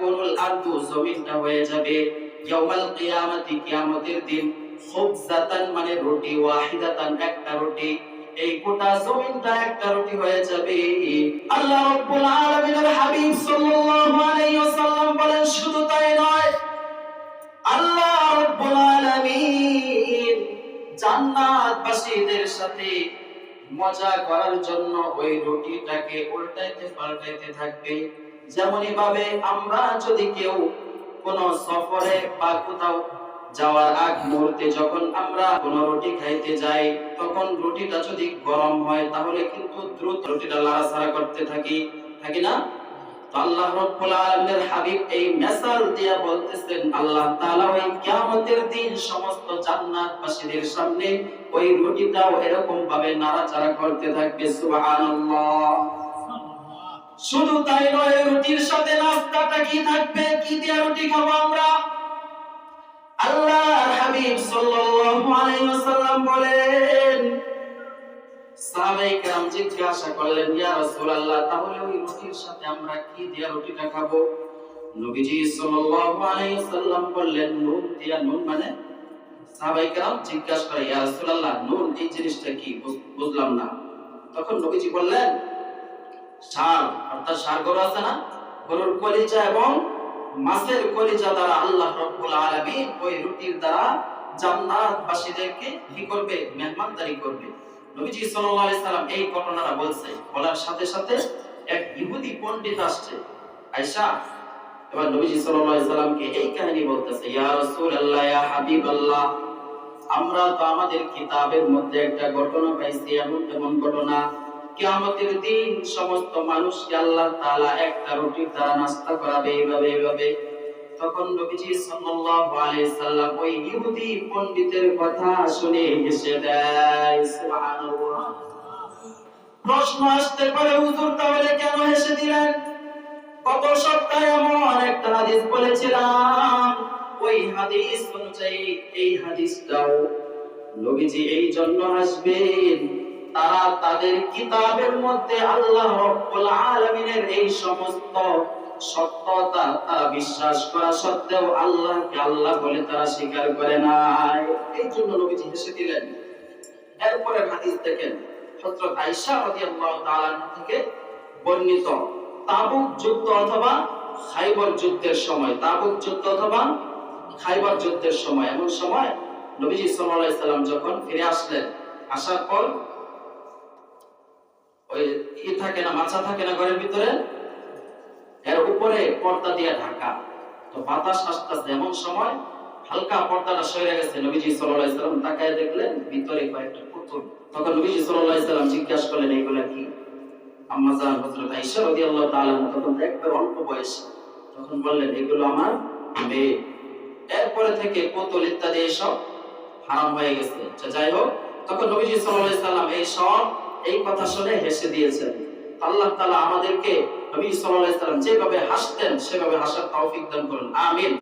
তাকুনুল আরদু, জমিনটা হয়ে যাবে ইয়াউমাল কিয়ামাতি, কিয়ামতের দিন। খুবজাতান মানে রুটি, ওয়াহিদাতান একটা রুটি। এই গোটা জমিনটা একটা রুটি হয়ে যাবে। আল্লাহ রাব্বুল আলামিনের হাবিব সাল্লাল্লাহু আলাইহি ওয়াসাল্লাম বলেন, শুধু তাই নয়, আল্লাহ রাব্বুল আলামিন জান্নাতবাসীদের সাথে মজা করার জন্য ওই রুটিটাকে উল্টাইতে পাল্টাইতে থাকবে। যেমনই ভাবে আমরা যদি কেউ কোন সফরে বা কোথাও যাওয়ার আগ মুহূর্তে যখন আমরা কোন রুটি খাইতে যাই, তখন রুটিটা যদি গরম হয়, তাহলে কিন্তু দ্রুত রুটিটা লাড়াছাড়া করতে থাকি থাকি না? তো আল্লাহ রাব্বুল আলামিনের হাবিব এই মেসাল দিয়া বলতেছেন, আল্লাহ তাআলা ওই কিয়ামতের দিন সমস্ত জান্নাতবাসীদের সামনে ওই রুটিটাও এরকম ভাবে নাড়াচাড়া করতে থাকবে, সুবহানাল্লাহ। শুধু তাই নয় রুটির সাথে নাস্তাটা কি থাকবে? কি দিয়ে রুটি খাব আমরা? আল্লাহর হাবিব সাল্লাল্লাহু আলাইহি ওয়াসাল্লাম বলেন, সাহাবায়ে কেরাম জিজ্ঞাসা করলেন, ইয়া রাসূলুল্লাহ, তাহলে ওই রুটির সাথে আমরা কি দিয়ে রুটিটা খাব? নবীজি সাল্লাল্লাহু আলাইহি ওয়াসাল্লাম বললেন, নুন দিয়া নুন মানে? সাহাবায়ে কেরাম জিজ্ঞাসা করে, ইয়া রাসূলুল্লাহ, নুন, এই জিনিসটা কি? বুঝলাম না। তখন নবীজি বললেন সার অর্থাৎ সার গরু আছে না? গরুর কলিজা এবং মাছের কলিজা দ্বারা আল্লাহ রব্বুল আলামিন ওই রুটির দ্বারা জান্নাতবাসীদেরকে কি করবে? মেহমানদারি করবে। নবীজি সাল্লাল্লাহু আলাইহি সাল্লাম এই ঘটনাটা বলছে। বলার সাথে সাথে এক ইহুদি পণ্ডিত আসছে, আয়েশা। এবার নবীজি সাল্লাল্লাহু আলাইহি সাল্লামকে এই কাহিনী বলতেছে, ইয়া রাসূলুল্লাহ, ইয়া হাবিবাল্লাহ, আমরা তো আমাদের কিতাবের মধ্যে একটা ঘটনা পাইছি, এমন এমন ঘটনা। কিয়ামতের দিন সমস্ত মানুষকে আল্লাহ তাআলা একটা রুটির দ্বারা নাস্তা করাবে এইভাবে এইভাবে? তখন নবীজি সাল্লাল্লাহু আলাইহি সাল্লাম ওই ইহুদি পণ্ডিতের কথা শুনে হেসে দেয়, সুবহানাল্লাহ। প্রশ্ন আসতে পারে, হুজুর তাহলে কেন হেসে দিলেন? সপ্তাহে এমন একটা হাদিস বলেছিলাম। ওই হাদিস অনুযায়ী এই হাদিসটাও নবীজি এই জন্য হাসবেন তারা তাদের কিতাবের মধ্যে আল্লাহ রাব্বুল আলামিনের এই সমস্ত সত্যতা তারা বিশ্বাস করা সত্ত্বেও আল্লাহকে আল্লাহ বলে তারা স্বীকার করে নাই। এই জন্য নবীজি হেসে দিলেন। এরপরে হাদিস দেখেন, হযরত আয়েশা রাদিয়াল্লাহু তাআলা থেকে বর্ণিত, তাবুক যুদ্ধ অথবা খাইবর যুদ্ধের সময়, তাবুক যুদ্ধ অথবা খাইবর যুদ্ধের সময়, এমন সময় নবীজি সাল্লাল্লাহু আলাইহি সাল্লাম যখন ফিরে আসলেন, আসার পর ওই ই থাকে না মাছা থাকে না ঘরের ভিতরে, এর উপরে পর্দা দিয়ে ঢাকা। তো বাতাস এমন সময়, হালকা পর্দাটা সরে গেছে নবীজি সাল্লাম। তাকায় দেখলেন ভিতরে কয়েকটা পুতুল। তখন নবীজি সাল্লাম জিজ্ঞাসা করলেন এইগুলা কি? রাদিয়াল্লাহু তাআলা আনহা তখন অল্প বয়স তখন বললেন, এগুলো আমার মেয়ে। এরপরে থেকে পুতুল ইত্যাদি এসব হারাম হয়ে গেছে। যাই হোক, তখন নবীজি আলাইহি সাল্লাম এই সব এই কথা শুনে হেসে দিয়েছেন। আল্লাহ তালা আমাদেরকে নবী যেভাবে হাসতেন, সেভাবে হাসার তৌফিক দান করুন। আমিন।